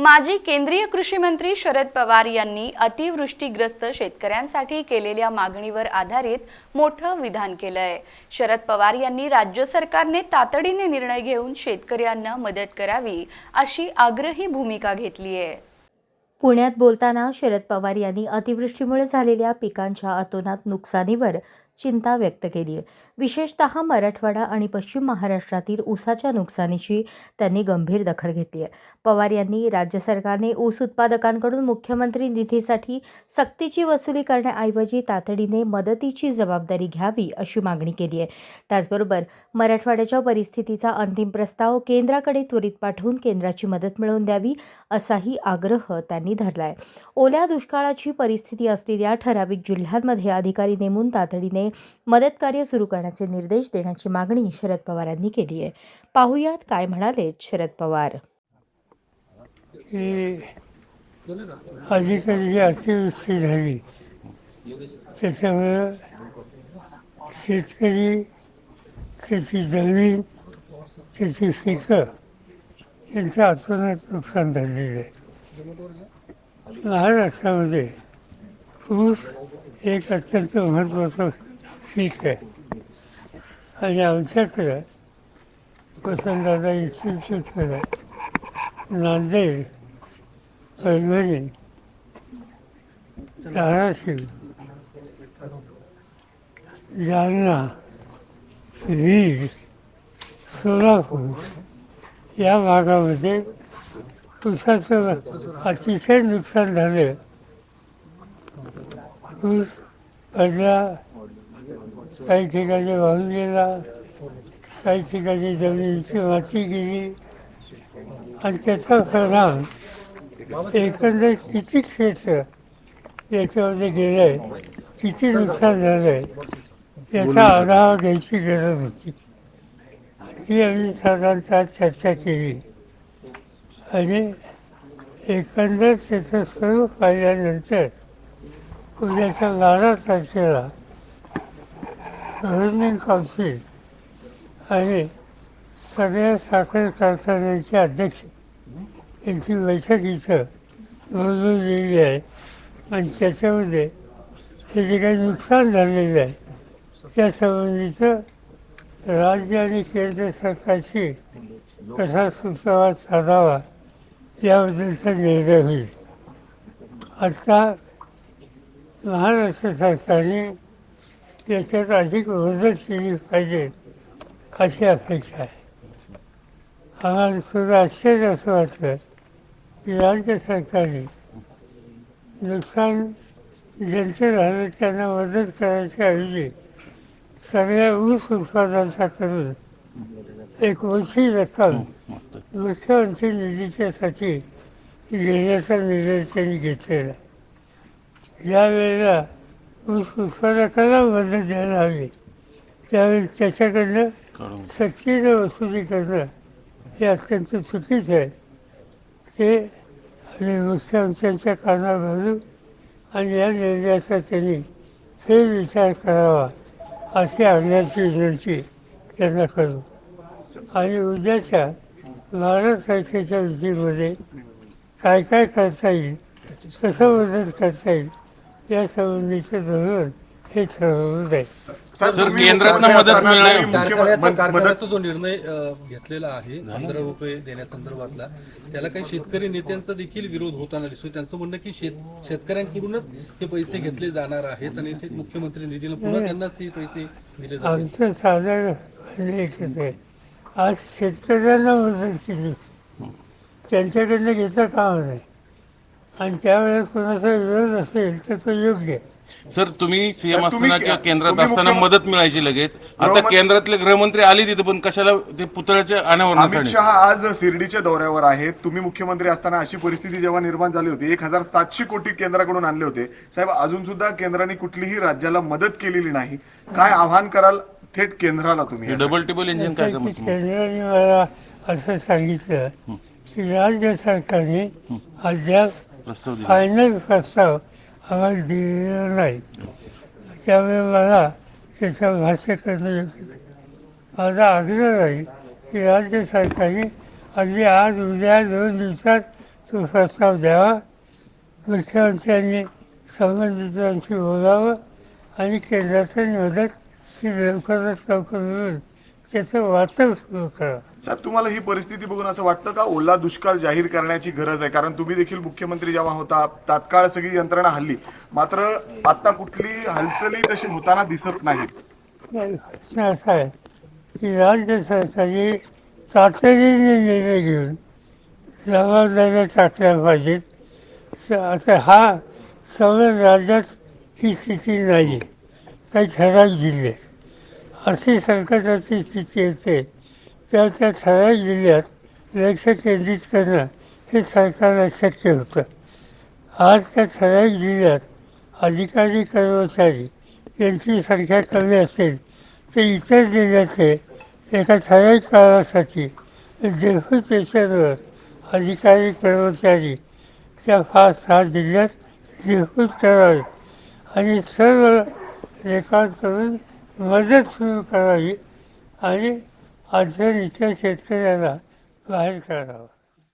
माजी केंद्रीय कृषी मंत्री शरद पवार यांनी अतिवृष्टीग्रस्त शेतकऱ्यांसाठी केलेल्या मागणीवर आधारित मोठं विधान केलंय. शरद पवार यांनी राज्य सरकारने तातडीने निर्णय घेऊन शेतकऱ्यांना मदत करावी अशी आग्रही भूमिका घेतली आहे. पुण्यात बोलताना शरद पवार यांनी अतिवृष्टीमुळे झालेल्या पिकांच्या अतोनात नुकसानीवर चिंता व्यक्त केली आहे. विशेषतः मराठवाडा आणि पश्चिम महाराष्ट्रातील ऊसाच्या नुकसानीची त्यांनी गंभीर दखल घेतली आहे. पवार यांनी राज्य सरकारने ऊस उत्पादकांकडून मुख्यमंत्री निधीसाठी सक्तीची वसुली करण्याऐवजी तातडीने मदतीची जबाबदारी घ्यावी अशी मागणी केली आहे. त्याचबरोबर मराठवाड्याच्या परिस्थितीचा अंतिम प्रस्ताव केंद्राकडे त्वरित पाठवून केंद्राची मदत मिळवून द्यावी असाही आग्रह त्यांनी धरला आहे ओल्या दुष्काळाची परिस्थिती असलेल्या ठराविक जिल्ह्यांमध्ये अधिकारी नेमून तातडीने मदतकार्य सुरू करण्याचे निर्देश देण्याची मागणी शरद पवारांनी केली आहे. पाहुयात काय म्हणाले शरद पवार. की जी अतिवृष्टी झाली त्याच्यामुळं शेतकरी त्याची जमीन त्याची पिकं यांचं अतोनात नुकसान झालेलं आहे. महाराष्ट्रामध्ये ऊस एक अत्यंत महत्त्वाचं ठीक आहे आणि आमच्याकडं वसंतदादा इन्स्टिट्यूटकडे नांदेड परभणी धाराशिव जालना बीड सोलापूर या भागामध्ये ऊसाचं अतिशय नुकसान झालं ऊस पडला काही ठिकाणी वाहून गेला. काही ठिकाणी जमिनीची माती गेली. आणि त्याचा परिणाम एकंदर किती क्षेत्र याच्यामध्ये गेलं आहे किती नुकसान झालं आहे याचा आढावा घ्यायची गरज होती. ती आम्ही साधारणतः चर्चा केली. आणि एकंदर त्याचं स्वरूप पाहिल्यानंतर उद्याच्या बारा तारखेला गव्हर्निंग काउन्सिल आणि सगळ्या साखर कारखान्यांचे अध्यक्ष यांची बैठक इथं बोलवलेली आहे. आणि त्याच्यामध्ये हे जे काही नुकसान झालेलं आहे त्या संबंधीचं राज्य आणि केंद्र सरकारशी कसा सुसंवाद साधावा याबद्दलचा निर्णय होईल. आता महाराष्ट्र सरकारने याच्यात अधिक मदत केली पाहिजे अशी अपेक्षा आहे. आम्हाला सुद्धा आश्चर्य असं वाटलं की राज्य सरकारने नुकसान ज्यांचे झालं त्यांना मदत करायच्या ऐवजी सगळ्या ऊस उत्पादनाचा करून एक मोठी रक्कम मुख्यमंत्री निधीच्यासाठी घेण्याचा निर्णय त्यांनी घेतलेला ज्या वेळेला उत्पादकाला मदत द्यायला हवी त्यावेळी त्याच्याकडनं सक्तीनं वसुली करणं हे अत्यंत चुकीचं आहे. ते आणि मुख्यमंत्र्यांच्या कानावर घालून आणि या निर्णयाचा त्यांनी फेरविचार करावा अशी आग्रहाची विनंती त्यांना करू. आणि उद्याच्या बारा तारखेच्या विधीमध्ये काय काय करता येईल कसं मदत करता येईल या संबंधीचं धोरण हे ठरवलं जाईल सर, सर, तुम्ही केंद्रातनं मुख्यमंत्री मदत असताना मिळणार- तुम्ही मुख्यमंत्री- कारखान्याचा मदत- कारखान्याचा जो निर्णय अ, घेतलेला आहे पंधरा रुपये देण्यासंदर्भातला त्याला काही शेतकरी नेत्यांचा देखील विरोध होताना दिसतो त्यांचं म्हणणं की शेत शेतकऱ्यांकडूनच हे पैसे घेतले जाणार आहेत आणि ते मुख्यमंत्री निधीला पुन्हा त्यांनाच ते पैसे दिले जातील. आमचं साधारण म्हणणं एकच आहे आज शेतकऱ्यांना मदत केली. त्यांच्याकडनं घेता कामा नाही आणि त्यावेळेस कोणाचा विरोध असेल तर तो योग्य आहे. सर तुम्ही सीएम तुम्ही असताना किंवा के- केंद्रात तुम्ही असताना मदत मिळायची लगेच. आता केंद्रातले गृहमंत्री आले तिथे पण कशाला ते पुतळ्याच्या अमित अनावरणासाठी शहा आज शिर्डीच्या दौऱ्यावर आहेत. तुम्ही मुख्यमंत्री असताना अशी परिस्थिती जेव्हा निर्माण झाली होती एक हजार सातशे कोटी केंद्राकडून आणले होते. साहेब अजून सुद्धा केंद्राने कुठलीही राज्याला मदत केलेली नाही. काय आव्हान कराल थेट केंद्राला तुम्ही? डबल टेबल इंजिन काय जसं की काम केंद्राने मला असं सांगितलं की राज्य सरकारने अद्याप प्रस्ताव दिला. फायनल प्रस्ताव आम्हाला दिलेला नाही. त्यामुळे मला त्याच्यावर भाष्य करणं योग्य माझा आग्रह आहे की राज्य सरकारने अगदी आज उद्या दोन दिवसात तो प्रस्ताव द्यावा. मुख्यमंत्र्यांनी संबंधितांशी बोलावं आणि केंद्राचं मदत ही लवकरात लवकर मिळून त्याचं वाटप सुरू करावं साहेब तुम्हाला ही परिस्थिती बघून असं वाटतं का? ओला दुष्काळ जाहीर करण्याची गरज आहे? कारण तुम्ही देखील मुख्यमंत्री जेव्हा होता तात्काळ सगळी यंत्रणा हल्ली. मात्र आता कुठली हालचाली तशी होताना दिसत नाही, प्रश्न असा आहे की राज्य सरकारने तातडीने निर्णय घेऊन जबाबदाऱ्या टाकल्या पाहिजेत. स- आता हा सगळ्या राज्यात ही स्थिती नाही. काही ठराविक जिल्ह्यात अशी संकटाची स्थिती येते. तर त्या ठराविक जिल्ह्यात लक्ष केंद्रित करणं हे सरकारला शक्य होतं. आज त्या ठराविक जिल्ह्यात अधिकारी कर्मचारी यांची संख्या कमी असेल तर इतर जिल्ह्याचे एका ठराविक काळासाठी देहू देशांवर अधिकारी कर्मचारी त्या फार सहा जिल्ह्यात देहूत करावेत आणि सर्व रेकॉर्ड करून मदत सुरू करावी आणि अडचणीच्या शेतकऱ्याला बाहेर काढावा.